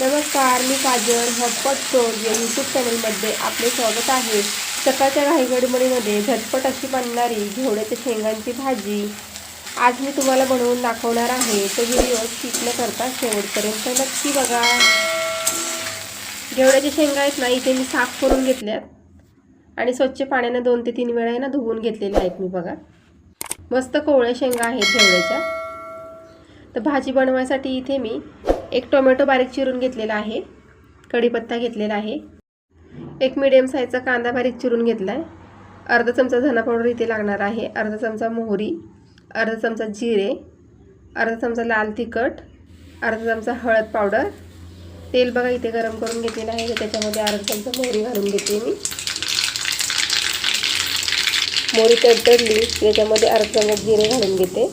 नमस्कार मी Kajal hotpot store या यूट्यूब चॅनलमध्ये आपले स्वागत आहे. सकाळच्या घाईगडमडीमध्ये झटपट अशी बनणारी घेवड्याच्या शेंगांची भाजी. आज मी तुम्हाला बनवून दाखवणार आहे. तो व्हिडिओ स्किप न करता शेवटपर्यंत नक्की बघा. घेवड्याच्या शेंगा आहेत ना इथे मी साफ करून घेतल्यात. आणि स्वच्छ पाण्यानं दोन ते तीन वेळा ना धुवून घेतलेल्या आहेत मी बघा. मस्त कोवळ्या शेंगा आहेत घेवड्याच्या. तर भाजी बनवायसाठी इथे मी एक टोमॅटो बारीक चिरून घेतलेला आहे. कढीपत्ता घेतलेला आहे. एक मिडियम साईजचा कांदा बारीक चिरून घेतला आहे अर्धा चमचा धना पावडर इथे लागणार आहे. अर्धा चमचा मोहरी. अर्धा चमचा जिरे. अर्धा चमचा लाल तिखट. अर्धा चमचा हळद पावडर. तेल बघा इथे गरम करून घेतलेलं आहे. त्याच्यामध्ये अर्धा चमचा मोहरी घालून घेते मी. मोहरी तडतडली. त्याच्यामध्ये अर्धा चमचा जिरे घालून घेते.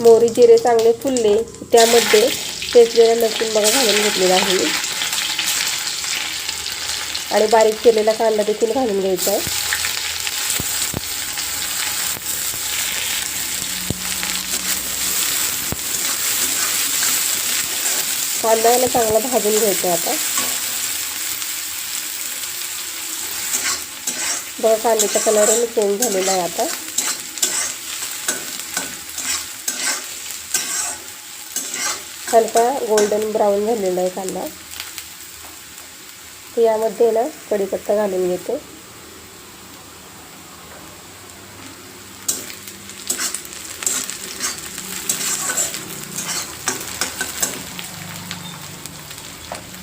मोहरी जिरे चांगले फुलले त्यामध्ये शेचलेला लसूण बघा घालून घेतलेला आहे. आणि बारीक केलेला कांदा देखील घालून घ्यायचा आहे. कांदा याला चांगला भाजून घ्यायचा आहे आता. बघा कांद्याचा कलर चेंज झालेला आहे आता. हलका गोल्डन ब्राऊन झालेला आहे कांदा. तर यामध्ये ना कढीपत्ता घालून घेते.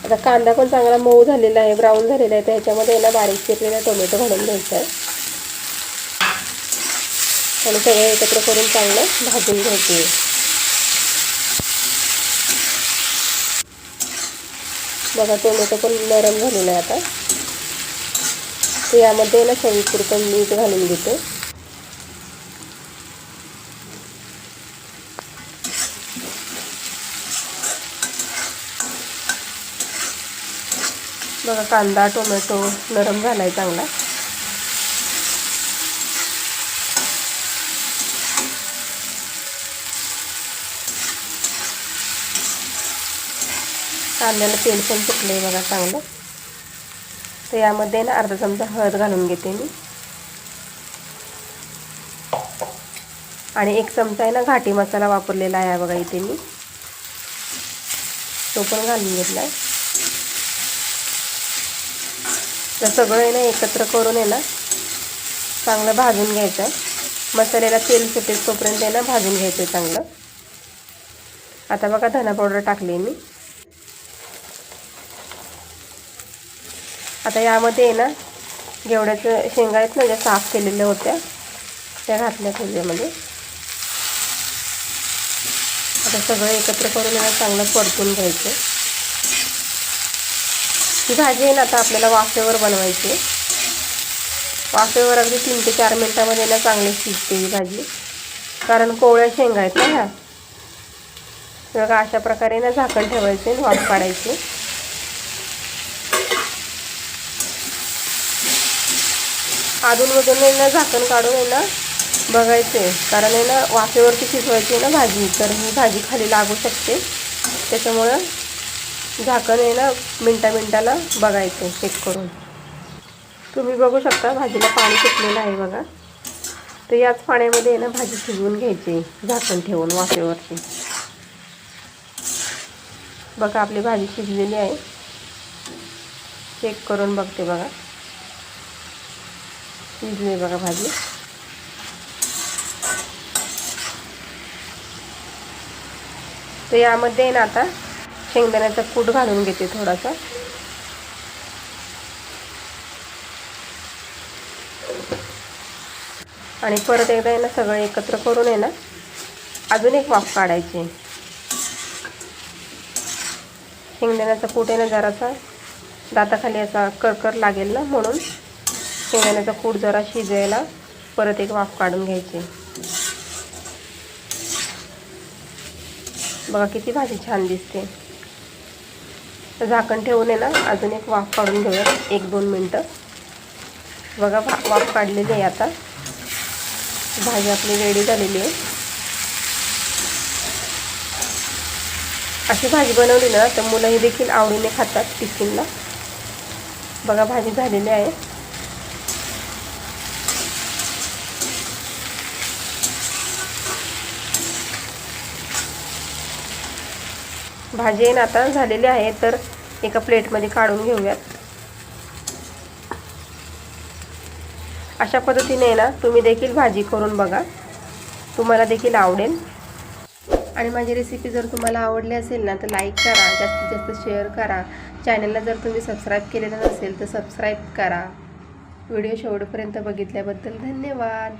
आता कांदा पण चांगला मऊ झालेला आहे ब्राऊन झालेला आहे तर ह्याच्यामध्ये ना बारीक चिरलेला टोमॅटो घालून घ्यायचा आहे आणि सगळं एकत्र करून चांगलं भाजून घ्यायचे बघा टोमॅटो पण नरम झालेला आहे आता. तर यामध्ये ना चवीपुरतं मीठ घालून घेते. बघा कांदा टोमॅटो नरम झाला आहे चांगला. कांद्याला तेल पण सुटलं आहे बघा चांगलं. तर यामध्ये ना अर्धा चमचा हळद घालून घेते मी. आणि एक चमचा आहे ना घाटी मसाला वापरलेला आहे बघा इथे मी. तो पण घालून घेतला आहे तर सगळं आहे ना एकत्र करून आहे ना चांगलं भाजून घ्यायचं आहे मसाल्याला तेल सुटेल तोपर्यंत आहे ना भाजून घ्यायचं आहे चांगलं. आता बघा धना पावडर टाकली मी. आता यामध्ये आहे ना जेवढ्याचं शेंगा आहेत ना ज्या साफ केलेल्या होत्या त्या घातल्या त्याच्यामध्ये आता सगळं एकत्र करून याला चांगलं परतून घ्यायचं. ही भाजी आहे ना आता आपल्याला वाफेवर बनवायची वाफेवर अगदी तीन ते चार मिनटामध्ये ना चांगली शिजते ही भाजी. कारण कोवळ्या शेंगा आहेत ना ह्या. सगळं अशा प्रकारे ना झाकण ठेवायचे वाफ काढायची. अधूनमधून आहे ना झाकण काढून आहे ना बघायचे. कारण आहे ना वाफेवरती शिजवायची आहे ना भाजी तर ही भाजी खाली लागू शकते. त्याच्यामुळं झाकण आहे ना मिनटा मिनटाला बघायचं चेक करून. तुम्ही बघू शकता भाजीला पाणी सुटलेलं आहे बघा. तर याच पाण्यामध्ये आहे ना भाजी शिजवून घ्यायची झाकण ठेवून वाफेवरती. बघा आपली भाजी शिजलेली आहे. चेक करून बघते बघा. शिजली बघा भाजी तर यामध्ये ना आता शेंगदाण्याचा कूट घालून घेते थोडासा. आणि परत एकदा आहे ना सगळं एकत्र करून आहे ना अजून एक वाफ काढायची. शेंगदाण्याचा कूट आहे ना जरासा. दाताखाली असा करकर लागेल ना म्हणून. शेंगदाण्याचा कूट जरा शिजायला परत एक वाफ काढून घ्यायची. बघा किती भाजी छान दिसते. तर झाकण ठेवून आहे ना अजून एक वाफ काढून घेऊया एक दोन मिनटं. बघा वाफ काढलेली आहे आता. भाजी आपली रेडी झालेली आहे. अशी भाजी बनवली ना तर मुलंही देखील आवडीने खातात टिफिनला बघा भाजी झालेली आहे. भाजी ना आता झालेली आहे तर एका प्लेटमध्ये काढून घेऊयात. अशा पद्धतीने ना तुम्ही देखील भाजी करून बघा. तुम्हाला देखील आवडेल. आणि माझी रेसिपी जर तुम्हाला आवडली असेल ना तर लाईक करा जास्तीत जास्त शेअर करा. चॅनलला जर तुम्ही सबस्क्राईब केलेलं नसेल तर सबस्क्राईब करा. व्हिडिओ शेवटपर्यंत बघितल्याबद्दल धन्यवाद.